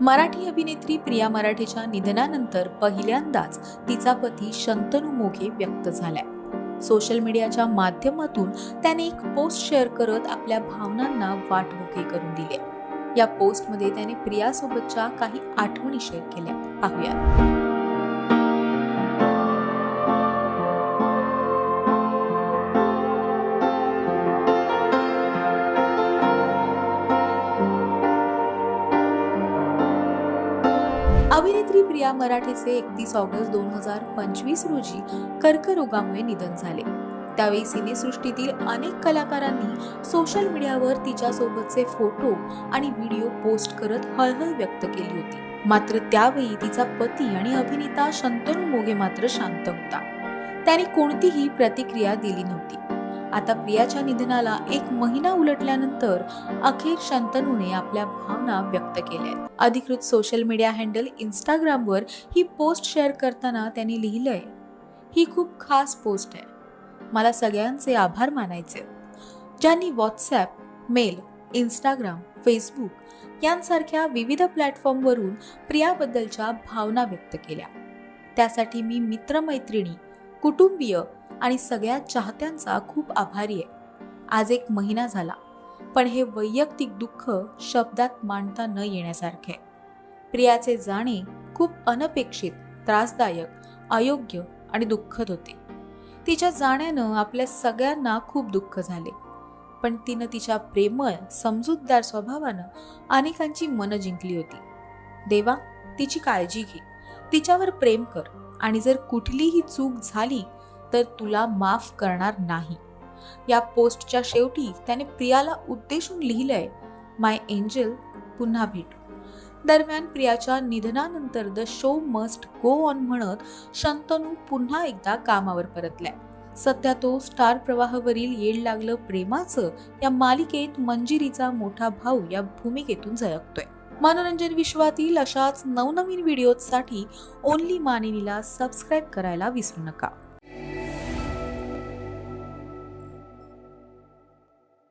मराठी अभिनेत्री प्रिया मराठेच्या निधनानंतर पहिल्यांदाच तिचा पती शंतनू मोघे व्यक्त झालाय. सोशल मीडियाच्या माध्यमातून त्याने एक पोस्ट शेअर करत आपल्या भावनांना वाटमुखे करून दिले. या पोस्टमध्ये त्याने प्रियासोबतच्या काही आठवणी शेअर केल्या. पाहूया अभिनेत्री प्रिया मराठेचे एकतीस ऑगस्ट दोन हजार पंचवीस रोजी कर्करोगामुळे निधन झाले. त्यावेळी सिनेसृष्टीतील अनेक कलाकारांनी सोशल मीडियावर तिच्यासोबतचे फोटो आणि व्हिडिओ पोस्ट करत हळहळ व्यक्त केली होती. मात्र त्यावेळी तिचा पती आणि अभिनेता शंतनू मोघे मात्र शांत होता. त्याने कोणतीही प्रतिक्रिया दिली नव्हती. आता प्रियाच्या निधनाला एक महिना उलटल्यानंतर अखेर शंतनूने आपल्या भावना व्यक्त केल्या आहेत. अधिकृत सोशल मीडिया हँडल इंस्टाग्रामवर ही पोस्ट शेअर करताना त्यांनी लिहिलंय ही खूप खास पोस्ट आहे मला सगळ्यांचे आभार मानायचे आहेत. ज्यांनी व्हॉट्सॲप मेल इंस्टाग्राम फेसबुक यांसारख्या विविध प्लॅटफॉर्मवरून प्रियाबद्दलच्या भावना व्यक्त केल्या त्यासाठी मी मित्रमैत्रिणी कुटुंबीय आणि सगळ्या चाहत्यांचा खूप आभारी आहे. आज एक महिना झाला पण हे वैयक्तिक दुःख शब्दात मांडता न येण्यासारखे आहे. प्रियाचे जाणे खूप अनपेक्षित त्रासदायक अयोग्य आणि दुःखद होते. तिच्या जाण्यानं आपल्या सगळ्यांना खूप दुःख झाले पण तिनं तिच्या प्रेमळ समजूतदार स्वभावानं अनेकांची मनं जिंकली होती. देवा तिची काळजी घे. तिच्यावर प्रेम कर आणि जर कुठलीही चूक झाली तर तुला माफ करणार नाही. या पोस्टच्या शेवटी त्याने प्रियाला उद्देशून लिहिलंय माय एंजल पुन्हा भेटू. दरम्यान प्रियाच्या निधनानंतर the show must go on म्हणत शंतनू पुन्हा एकदा कामावर परतलाय. सध्या तो स्टार प्रवाहावरील येड लागलं प्रेमाचं या मालिकेत मंजिरीचा मोठा भाऊ या भूमिकेतून झळकतोय. मनोरंजन विश्वातील अशाच नवनवीन व्हिडिओसाठी ओनली मानिनीला सबस्क्राईब करायला विसरू नका.